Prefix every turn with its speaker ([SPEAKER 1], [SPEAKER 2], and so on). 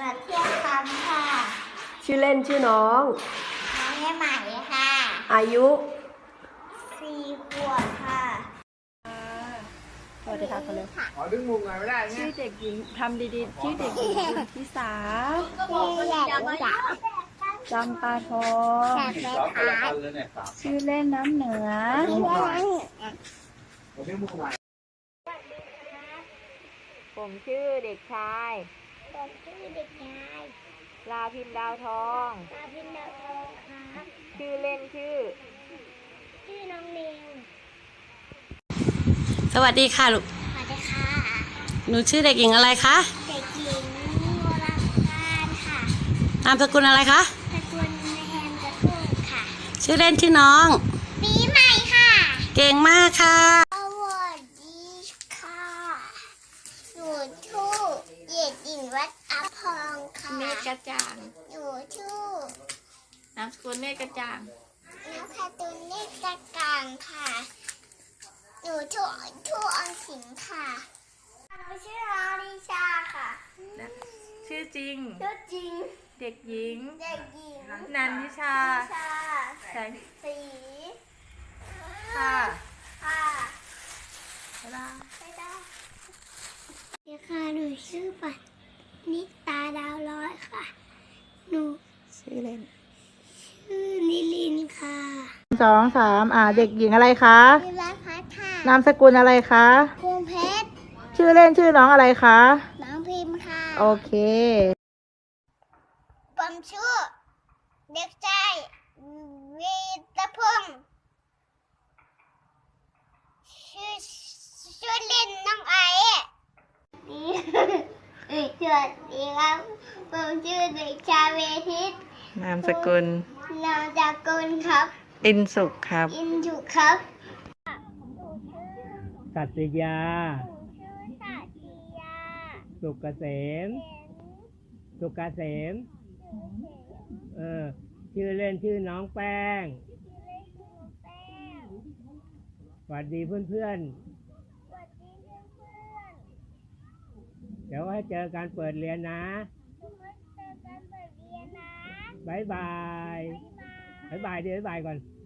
[SPEAKER 1] มาเที่ยวคำค่ะ
[SPEAKER 2] ชื่อเล่นชื่อน้อง
[SPEAKER 1] น้องแม่ใหม่ค่ะ
[SPEAKER 2] อายุ
[SPEAKER 1] สี่ขวบค่ะ
[SPEAKER 2] สวัสดีค่ะเขาเร็ว
[SPEAKER 3] ขอดึงมุมหน่อยไม่ได้ไง
[SPEAKER 2] ชื่อเด็กหญิงทำดีๆชื่อเด็กหญิงสุทธิสา
[SPEAKER 1] ชื่อแหลมจ๋า
[SPEAKER 2] จำปาทอง
[SPEAKER 1] แสบ
[SPEAKER 3] สอง
[SPEAKER 1] ไป
[SPEAKER 3] คนละ
[SPEAKER 1] ขา
[SPEAKER 3] คนเลยเนี่ยสาม
[SPEAKER 2] ชื่อเล่นน้ำเหนือ
[SPEAKER 1] ชื่ออะไร
[SPEAKER 3] ผมดึงมุมหน่อย
[SPEAKER 2] ผมชื่อเด็กชาย
[SPEAKER 1] ผมชื่อเด็กชาย
[SPEAKER 2] ลาพินดาวทอง
[SPEAKER 1] ตาพินดาวทองครับ
[SPEAKER 2] ชื่อเล่นชื่อ
[SPEAKER 1] ชื่อน้องนิว
[SPEAKER 4] สวัสดีค่ะลูก
[SPEAKER 1] สวัสดีค่ะ
[SPEAKER 4] หนูชื่อเด็กหญิงอะไรคะ
[SPEAKER 1] เด็กหญิงโมราการค่ะ
[SPEAKER 4] นามสกุลอะไรคะ
[SPEAKER 1] ตระกูลแฮมกระทุ่งค่ะ
[SPEAKER 4] ชื่อเล่นชื่อน้อง
[SPEAKER 1] ปีใหม่ค่ะ
[SPEAKER 4] เก่งมากค่ะ
[SPEAKER 1] สวัสดีค่ะ หนูชื่อ เด็กหญิงวัดอภองค่ะ
[SPEAKER 5] เมฆกระจ่าง
[SPEAKER 1] หนูชื่อนา
[SPEAKER 5] มสกุลเมฆกระจ่าง
[SPEAKER 1] น้ำคาตุนเนตรกลางค่ะหนูชื่อชื่อออนสิงค่ะหนูชื่ออาริชาค่ะ
[SPEAKER 5] ชื่อจริง
[SPEAKER 1] ชื่อจริง
[SPEAKER 5] เด็กหญิง
[SPEAKER 1] เด็กหญิง
[SPEAKER 5] นันทิชา
[SPEAKER 1] ชา
[SPEAKER 5] แสง
[SPEAKER 1] สี
[SPEAKER 5] ค่ะ
[SPEAKER 1] ค่ะ
[SPEAKER 5] บ๊ายบาย
[SPEAKER 1] ไม่ได้เดี๋ยวค่ะหนู ชื่อปัดนิตาดาวร้อยค่ะ หนู
[SPEAKER 2] ชื่อเล่น
[SPEAKER 1] ชื่อนิลินค่ะ
[SPEAKER 6] สองสามอ่า เด็กหญิงอะไรคะ
[SPEAKER 1] ชื่อรักพัฒค่ะ
[SPEAKER 6] นามสกุลอะไรคะ
[SPEAKER 1] พวงเพชร
[SPEAKER 6] ชื่อเล่นชื่อน้องอะไรคะ
[SPEAKER 1] น้องพิมพ์ค่ะ
[SPEAKER 6] โอเค
[SPEAKER 1] ผมชื่อเด็กชายวีตพงศ์ชื่อชื่อเล่นน้องไอนี่เอ้ยส วัสดีครับ ผมชื่อเด็กชายเวทิต
[SPEAKER 6] นามสกุล
[SPEAKER 1] นามจากกุลครับ
[SPEAKER 6] อินสุขครับ
[SPEAKER 1] อินจุครับ
[SPEAKER 7] สัตยา
[SPEAKER 1] ชื่อสัติยา
[SPEAKER 7] สุกเกษม สุกเกษม เออ ชื่อเล่นชื่อน้องแป้ง สวัสดีเพื่อน
[SPEAKER 1] สวัสดีเพื่อน
[SPEAKER 7] ๆ เดี๋ยวให้เจอกันเปิดเรียนนะ
[SPEAKER 1] ๆทุกคนเจอกันเปิดเรียนนะ
[SPEAKER 7] บ๊ายบายบ๊ายบายเดี๋ยวบ๊ายบายก่อน
[SPEAKER 1] บ